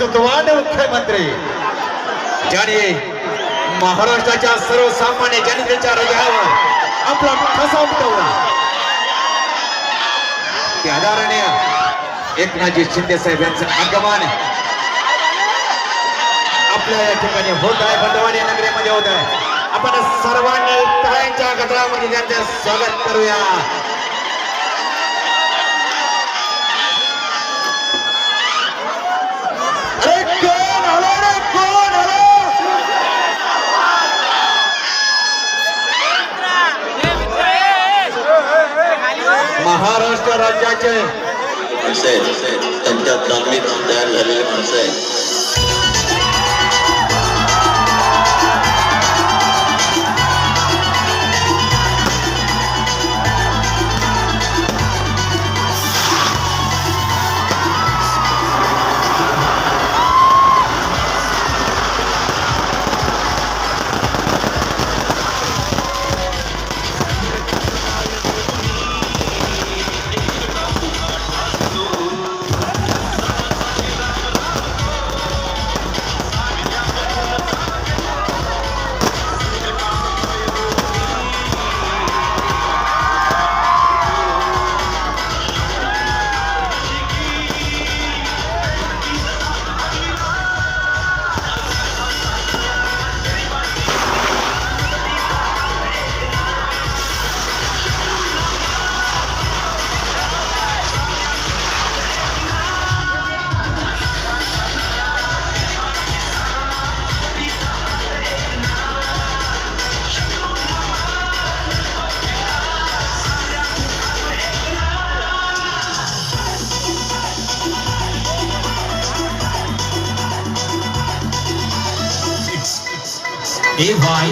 कर्तृत्ववान मुख्यमंत्री. ज्याने महाराष्ट्राच्या सर्वसामान्य जनतेच्या हृदयावर आपला ठसा उमटवला त्या आधाराने एकनाथजी शिंदे साहेब यांचं आगमन आपल्या या ठिकाणी होत आहे. बंदवाडी नगरीमध्ये होत आहे. आपण सर्वांनी टाळ्यांच्या गटामध्ये त्यांचे स्वागत करूया. राज्याचे माणसं आहेत त्यांच्या दांडीत तयार झालेली माणसं आहेत. এ ভাই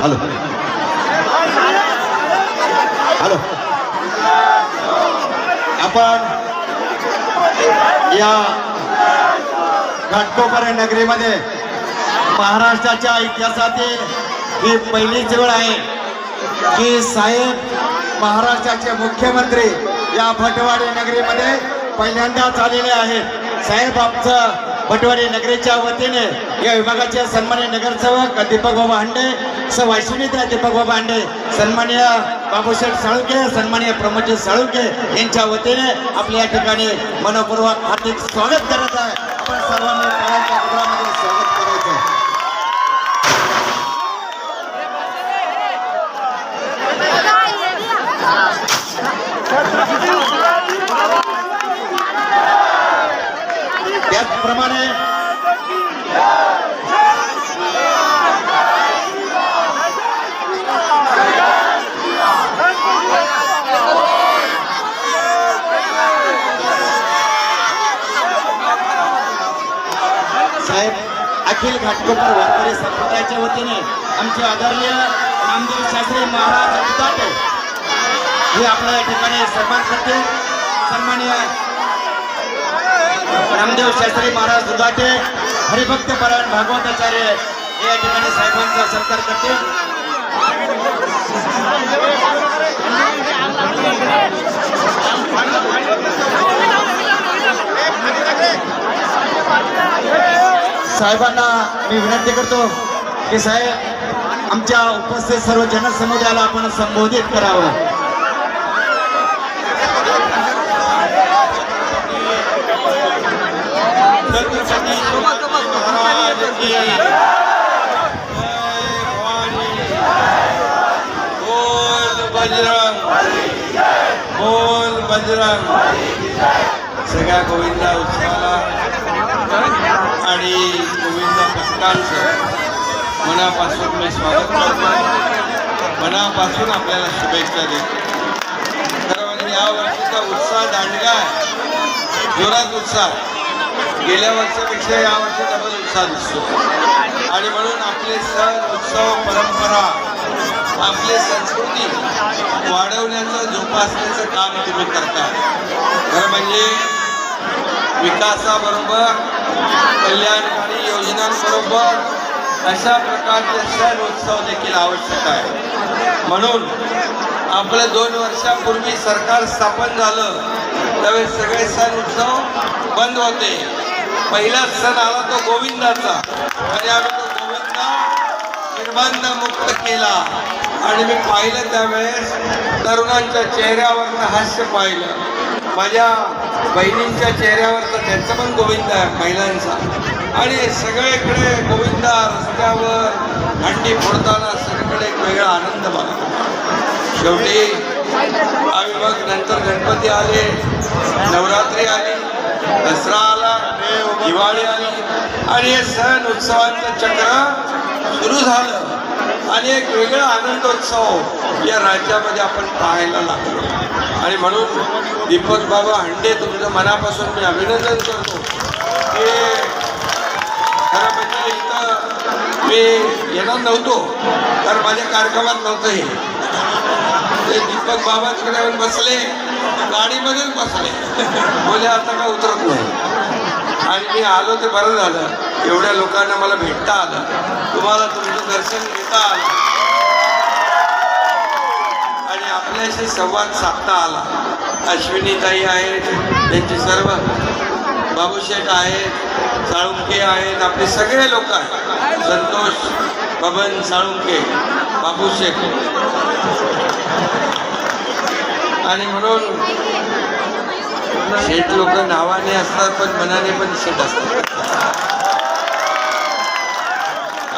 हॅलो हॅलो आपण या घाटकोपर नगरीमध्ये महाराष्ट्राच्या इतिहासातील ही पहिलीच वेळ आहे की साहेब महाराष्ट्राचे मुख्यमंत्री या भटवाडी नगरीमध्ये पहिल्यांदाच आलेले आहेत. साहेब आमचं भटवाडी नगरीच्या वतीने या विभागाचे सन्मान्य नगरसेवक दीपक बाबा हांडे स दीपक बाबा हांडे सन्मान्य बाबूशेठ साळुके सन्मान्य प्रमोद साळुके यांच्या वतीने आपल्या या ठिकाणी मनपूर्वक हार्दिक स्वागत करत आहे. आपण सर्वांनी अखिल घाटकोपर वारकरी संप्रदायाच्या वतीने आमचे आदरणीय नामदेव शास्त्री महाराज उदाटे हे आपल्या या ठिकाणी सन्मान करते सन्मान्य नामदेव शास्त्री महाराज दुधाटे हरिभक्त परायण भागवताचार्य हे या ठिकाणी साहेबांचा सत्कार करते साहेबांना मी विनंती करतो की साहेब आमच्या उपस्थित सर्व जनसमुदायाला आपण संबोधित करावं. बजरंग. बोल बजरंग. सगळ्या गोविंदा उत्सवाला. आणि गोविंद भक्तांचं मनापासून मी स्वागत करतो. मनापासून आपल्याला शुभेच्छा देतो. खरं म्हणजे या वर्षीचा उत्साह दांडगा आहे. जोरात उत्साह. गेल्या वर्षापेक्षा या वर्षी डबल उत्साह दिसतो. आणि म्हणून आपले सण उत्सव परंपरा आपली संस्कृती वाढवण्याचं जोपासण्याचं काम तुम्ही करता खरं म्हणजे विकासाबरोबर कल्याणकारी योजनांबरोबर अशा प्रकारचे सण उत्सव देखील आवश्यक आहे. म्हणून आपलं दोन वर्षापूर्वी सरकार स्थापन झालं त्यावेळेस सगळे सण उत्सव बंद होते. पहिला सण आला तो गोविंदाचा. आणि आम्ही तो गोविंदा निर्बंध मुक्त केला. आणि मी पाहिलं त्यावेळेस तरुणांच्या चेहऱ्यावरचं हास्य पाहिलं. माझ्या बहिणींच्या चेहऱ्यावर तर त्यांचं पण गोविंद आहे महिलांचा. आणि सगळीकडे गोविंदा रस्त्यावर हंडी फोडताना सगळीकडे एक वेगळा आनंद बघा. शेवटी आम्ही मग नंतर गणपती आले नवरात्री आली दसरा आला दिवाळी आली. आणि हे सण उत्सवांचं चक्र सुरू झालं. आणि एक वेगळा आनंदोत्सव या राज्यामध्ये आपण पाहायला लागलो. आणि म्हणून दीपक बाबा हंडे तुमचं मनापासून मी अभिनंदन करतो की खरं म्हणजे इथं मी येणार नव्हतो तर माझ्या कार्यक्रमात नव्हतं हे. ते दीपक बाबांकडे येऊन बसले गाडीमध्येच बसले. बोले आता काय उतरत नाही. आणि मी आलो ते बरं झालं. एवढ्या लोकांना मला भेटता आलं. तुम्हाला तुमचं दर्शन घेता आलं. आपल्याशी संवाद साधता आला. अश्विनीताई आहेत त्यांचे सर्व बाबूशेठ आहेत साळुंके आहेत आपले सगळे लोक आहेत. संतोष बबन साळुंके बाबूशेठ. आणि म्हणून शेठ लोक नावाने असतात पण मनाने पण शेठ असतात.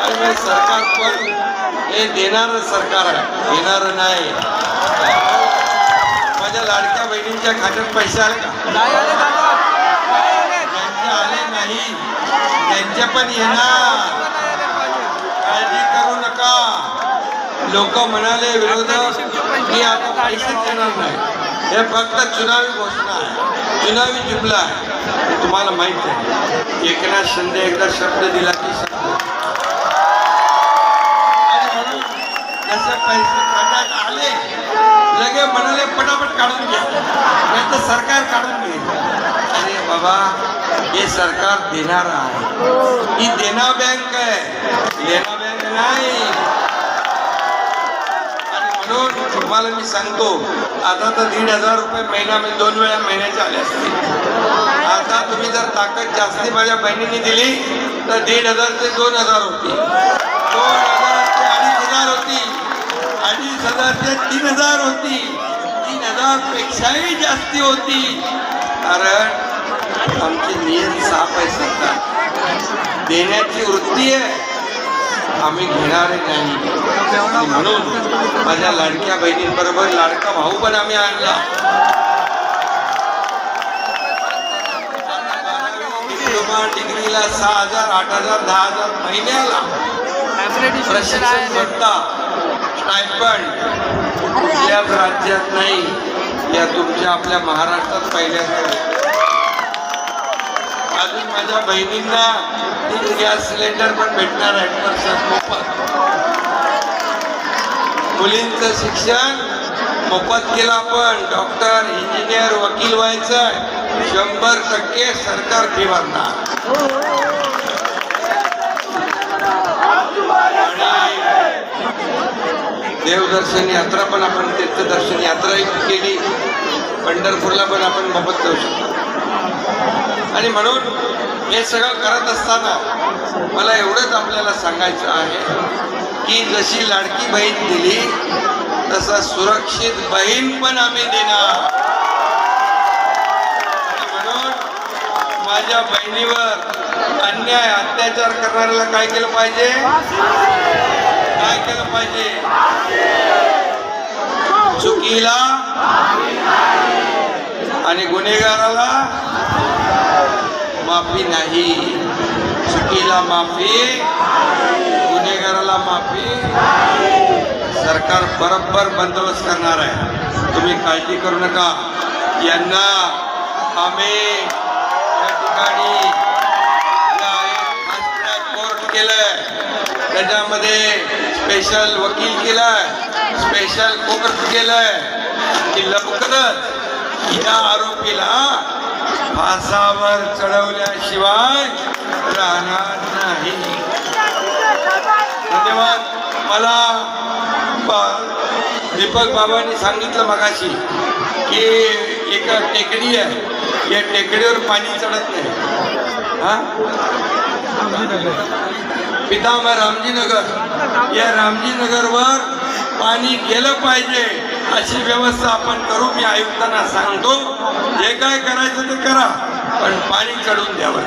आणि सरकार पण हे देणारं सरकार आहे. घेणारं नाही. माझ्या लाडक्या बहिणींच्या खात्यात पैसे आले का? ज्यांचे आले नाही त्यांचे पण येणार. काळजी करू नका. लोक म्हणाले विरोधक की आता पैसे देणार नाही. हे फक्त चुनावी घोषणा आहे. चुनावी जुमला आहे. तुम्हाला माहीत आहे. एकनाथ शिंदे एकदा शब्द दिला की शब्द. आणि म्हणून जसे पैसे खात्यात आले लगे म्हणाले पटापट नाही तर सरकार घे अरे बाबा हे सरकार देणार आहे ही देना बँक आहे देना बँक नाही आणि म्हणून तुम्हाला मी सांगतो आता तर दीड हज़ार रुपये महिना मी दोन वेळा महिन्याचे आले असते आता तुम्ही जर ताकद जास्ती माझ्या बहिणीने दिली तर दीड हज़ार ते दोन हज़ार होती दोन हज़ार ते अडीच हज़ार होती अडीच हजार ते तीन हजार होती. तीन हजार पेक्षाही जास्ती होती. कारण आमची नियत साफ आहे सरकार देण्याची वृत्ती आहे. आम्ही घेणारे नाही. म्हणून माझ्या लाडक्या बहिणींबरोबर लाडका भाऊ पण आम्ही आणला. डिग्रीला सहा हजार आठ हजार दहा हजार महिन्याला प्रशिक्षण भत्ता. स्टायपंड कुठल्याच राज्यात नाही या तुमच्या आपल्या महाराष्ट्रात पहिल्यांदा. अजून माझ्या बहिणींना तीन गॅस सिलेंडर पण भेटणार आहेत वर्षात मोफत. मुलींचं शिक्षण मोफत केलं आपण. डॉक्टर इंजिनियर वकील व्हायचं. शंभर टक्के सरकार फी भरणार. आणि देवदर्शन यात्रा पण आपण तीर्थदर्शन यात्राही केली. पंढरपूरला पण आपण मोफत करू शकतो. आणि म्हणून हे सगळं करत असताना मला एवढंच आपल्याला सांगायचं आहे की जशी लाडकी बहीण दिली तसा सुरक्षित बहीण पण आम्ही देणार. म्हणून माझ्या बहिणीवर अन्याय अत्याचार करणाऱ्याला काय केलं पाहिजे? केलं पाहिजे. चुकीला आणि गुन्हेगाराला माफी नाही. चुकीला माफी गुन्हेगाराला माफी. सरकार बरोबर बंदोबस्त करणार आहे. तुम्ही काळजी करू नका. यांना आम्ही या ठिकाणी कोर्ट केलं त्याच्यामध्ये स्पेशल वकील केलाय. स्पेशल कोर्ट केलाय. की लवकरच या आरोपीला फासावर चढवल्याशिवाय राहणार नाही. धन्यवाद. मला बा- दीपक बाबांनी सांगितलं मगाशी की एक टेकडी आहे. या टेकडीवर पाणी चढत नाही. हा? पितामह रामजीनगर. या रामजीनगरवर पाणी गेलं पाहिजे अशी व्यवस्था आपण करू मी आयुक्तांना सांगतो. जे काय करायचं ते करा पण पाणी चढून द्यावं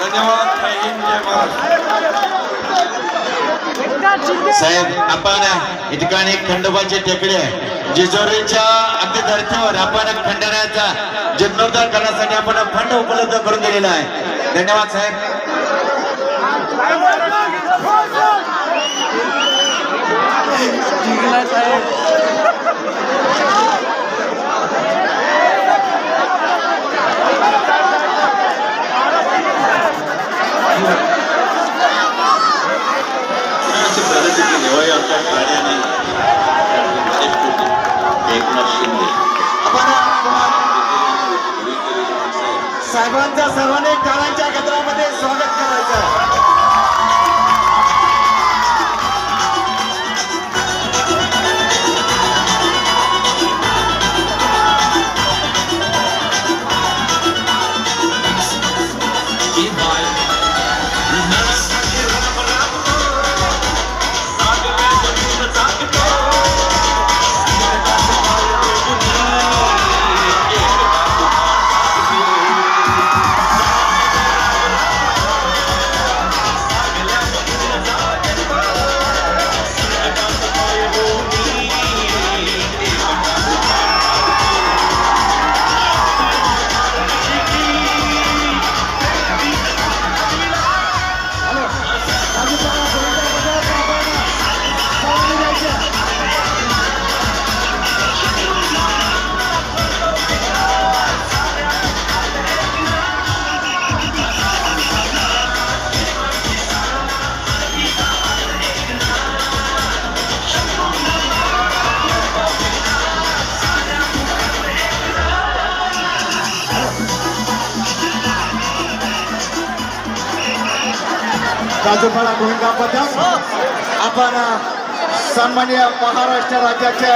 धन्यवाद. जय हिंद जय महाराष्ट्र. साहेब आपण या ठिकाणी खंडोबाची टेकडी आहे. जेजोरीच्या अगदी धर्तीवर आपण खंडण्याचा जीर्णोद्धार करण्यासाठी आपण फंड उपलब्ध करून दिलेला आहे. धन्यवाद साहेब अशी प्रगतीची निवड आमच्या ठाण्याने एकनाथ शिंदे साहेबांच्या सर्वांनी टाळांच्या गजरामध्ये स्वागत करायचं. राजूपाडा गोविंदा पथक आपण सन्मान्य महाराष्ट्र राज्याचे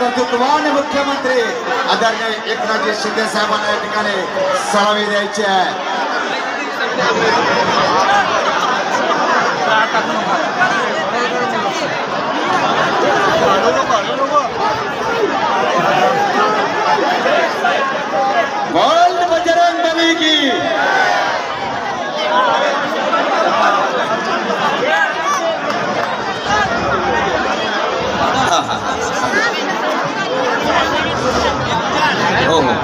कर्तृत्वान मुख्यमंत्री आदरणीय एकनाथजी शिंदे साहेबांना या ठिकाणी सलामी द्यायची आहे गोल्ड बजरंग बली की हो हो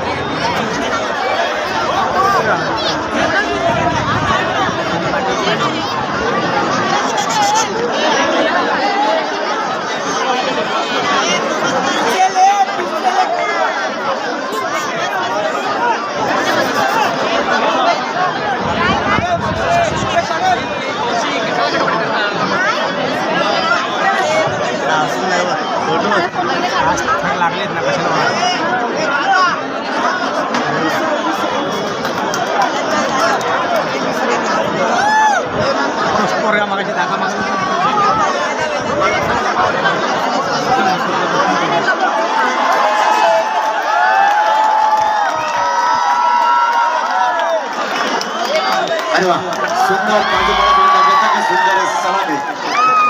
लागलेत ना कशाला पोरगा मागायची धाका मागा अरे वा सुंदर सुंदर सलामी.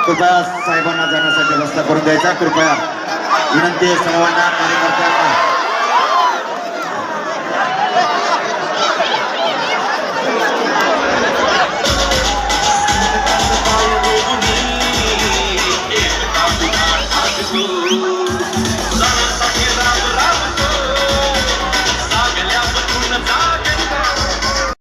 कृपया साहेबांना जाण्यासाठी रस्ता करून द्यायचा. कृपया विनंती आहे सर्वांना कार्यकर्त्यांना.